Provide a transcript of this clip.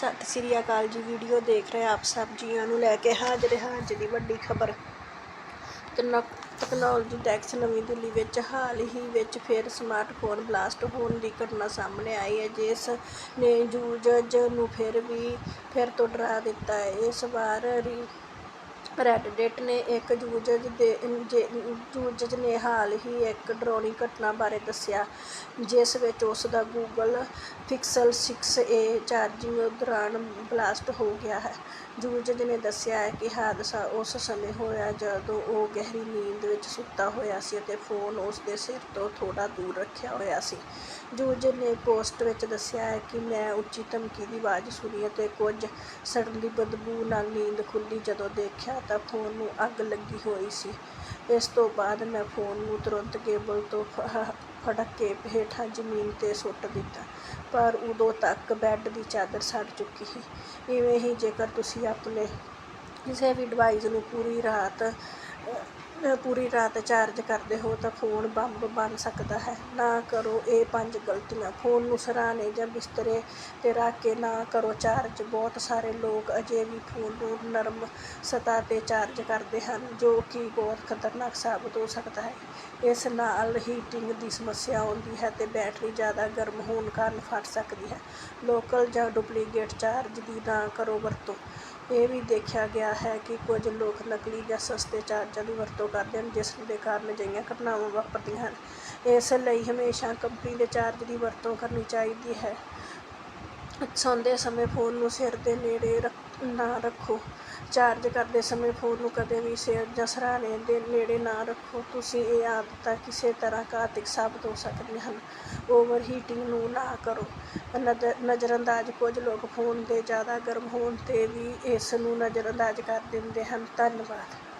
ਸਤਿ ਸ੍ਰੀ ਅਕਾਲ ਜੀ। ਵੀਡੀਓ ਦੇਖ ਰਹੇ ਆਪ ਸਭ ਜੀਆਂ ਨੂੰ ਲੈ ਕੇ ਹਾਜ਼ਰ ਹਾਂ ਅੱਜ ਦੀ ਵੱਡੀ ਖਬਰ। ਤਕਨਾਲੋਜੀ ਟੈਕਸ ਨਵੀਂ ਦਿੱਲੀ ਵਿੱਚ ਹਾਲ ਹੀ ਵਿੱਚ ਫਿਰ ਸਮਾਰਟਫੋਨ ਬਲਾਸਟ ਹੋਣ ਦੀ ਘਟਨਾ ਸਾਹਮਣੇ ਆਈ ਹੈ, ਜਿਸ ਨੇ ਯੂਜ਼ਰਜ਼ ਨੂੰ ਫਿਰ ਵੀ ਫਿਰ ਤੋਂ ਡਰਾ ਦਿੱਤਾ ਹੈ। ਇਸ ਵਾਰ ਰੀ ਨੇ ਇੱਕ ਯੂਜ਼ਰ ਦੇ, ਜੇ ਯੂਜ਼ਰ ਨੇ ਹਾਲ ਹੀ ਇੱਕ ਡਰਾਉਣੀ ਘਟਨਾ ਬਾਰੇ ਦੱਸਿਆ, ਜਿਸ ਵਿੱਚ ਉਸ ਦਾ ਗੂਗਲ ਪਿਕਸਲ 6a ਚਾਰਜਿੰਗ ਦੌਰਾਨ ਬਲਾਸਟ ਹੋ ਗਿਆ ਹੈ। ਯੂਜ਼ਰ ਨੇ ਦੱਸਿਆ ਹੈ ਕਿ ਹਾਦਸਾ ਉਸ ਸਮੇਂ ਹੋਇਆ ਜਦੋਂ ਉਹ ਗਹਿਰੀ ਨੀਂਦ ਵਿੱਚ ਸੁੱਤਾ ਹੋਇਆ ਸੀ ਅਤੇ ਫੋਨ ਉਸ ਦੇ ਸਿਰ ਤੋਂ ਥੋੜ੍ਹਾ ਦੂਰ ਰੱਖਿਆ ਹੋਇਆ ਸੀ। ਯੂਜ਼ਰ ਨੇ ਪੋਸਟ ਵਿੱਚ ਦੱਸਿਆ ਹੈ ਕਿ ਮੈਂ ਉੱਚੀ ਧਮਕੀ ਦੀ ਆਵਾਜ਼ ਸੁਣੀ ਅਤੇ ਕੁਝ ਸੜਨ ਦੀ ਬਦਬੂ ਨਾਲ ਨੀਂਦ ਖੁੱਲ੍ਹੀ ਜਦੋਂ ਦੇਖਿਆ ਤਾਂ ਫੋਨ ਨੂੰ ਅੱਗ ਲੱਗੀ ਹੋਈ ਸੀ। ਇਸ ਤੋਂ ਬਾਅਦ ਮੈਂ ਫੋਨ ਨੂੰ ਤੁਰੰਤ ਕੇਬਲ ਤੋਂ ਫ- ਫੜਕ ਕੇ ਹੇਠਾਂ ਜ਼ਮੀਨ 'ਤੇ ਸੁੱਟ ਦਿੱਤਾ, ਪਰ ਉਦੋਂ ਤੱਕ ਬੈੱਡ ਦੀ ਚਾਦਰ ਸੜ ਚੁੱਕੀ ਸੀ। ਇਵੇਂ ਹੀ ਜੇਕਰ ਤੁਸੀਂ ਆਪਣੇ ਕਿਸੇ ਵੀ ਡਿਵਾਈਸ ਨੂੰ ਪੂਰੀ ਰਾਤ ਪੂਰੀ ਰਾਤ ਚਾਰਜ ਕਰਦੇ ਹੋ ਤਾਂ ਫੋਨ ਬੰਬ ਬਣ ਸਕਦਾ ਹੈ। ਨਾ ਕਰੋ ਇਹ ਪੰਜ ਗਲਤੀਆਂ। ਫੋਨ ਨੂੰ ਸਰਾਣੇ ਜਾਂ ਬਿਸਤਰੇ 'ਤੇ ਰੱਖ ਕੇ ਨਾ ਕਰੋ ਚਾਰਜ। ਬਹੁਤ ਸਾਰੇ ਲੋਕ ਅਜੇ ਵੀ ਫੋਨ ਨੂੰ ਨਰਮ ਸਤ੍ਹਾ 'ਤੇ ਚਾਰਜ ਕਰਦੇ ਹਨ, ਜੋ ਕਿ ਬਹੁਤ ਖਤਰਨਾਕ ਸਾਬਤ ਹੋ ਸਕਦਾ ਹੈ। ਇਸ ਨਾਲ ਹੀਟਿੰਗ ਦੀ ਸਮੱਸਿਆ ਆਉਂਦੀ ਹੈ ਤੇ ਬੈਟਰੀ ਜ਼ਿਆਦਾ ਗਰਮ ਹੋਣ ਕਾਰਨ ਫਟ ਸਕਦੀ ਹੈ। ਲੋਕਲ ਜਾਂ ਡੁਪਲੀਕੇਟ ਚਾਰਜ ਦੀ ਨਾ ਕਰੋ ਵਰਤੋਂ। ਇਹ ਵੀ ਦੇਖਿਆ ਗਿਆ ਹੈ ਕਿ ਕੁਝ ਲੋਕ ਨਕਲੀ ਜਾਂ ਸਸਤੇ ਚਾਰਜਾਂ ਦੀ ਵਰਤੋਂ ਕਰਦੇ ਹਨ, ਜਿਸ ਦੇ ਕਾਰਨ ਅਜਿਹੀਆਂ ਘਟਨਾਵਾਂ ਵਾਪਰਦੀਆਂ ਹਨ। ਇਸ ਲਈ ਹਮੇਸ਼ਾ ਕੰਪਨੀ ਦੇ ਚਾਰਜ ਦੀ ਵਰਤੋਂ ਕਰਨੀ ਚਾਹੀਦੀ ਹੈ। ਸੌਂਦੇ ਸਮੇਂ ਫੋਨ ਨੂੰ ਸਿਰ ਦੇ ਨੇੜੇ ਰੱਖ- ਨਾ ਰੱਖੋ। ਚਾਰਜ ਕਰਦੇ ਸਮੇਂ ਫੋਨ ਨੂੰ ਕਦੇ ਵੀ ਸਿਰ ਜਾਂ ਸਿਰਹਾਣੇ ਦੇ ਨੇੜੇ ਨਾ ਰੱਖੋ। ਤੁਸੀਂ ਇਹ ਆਦਤਾਂ ਕਿਸੇ ਤਰ੍ਹਾਂ ਘਾਤਕ ਸਾਬਤ ਹੋ ਸਕਦੀਆਂ ਹਨ। ਓਵਰ ਹੀਟਿੰਗ ਨੂੰ ਨਾ ਕਰੋ। ਨਜ਼ਰ ਨਜ਼ਰਅੰਦਾਜ਼ ਕੁਝ ਲੋਕ ਫੋਨ ਦੇ ਜ਼ਿਆਦਾ ਗਰਮ ਹੋਣ 'ਤੇ ਵੀ ਇਸ ਨੂੰ ਨਜ਼ਰਅੰਦਾਜ਼ ਕਰ ਦਿੰਦੇ ਹਨ। ਧੰਨਵਾਦ।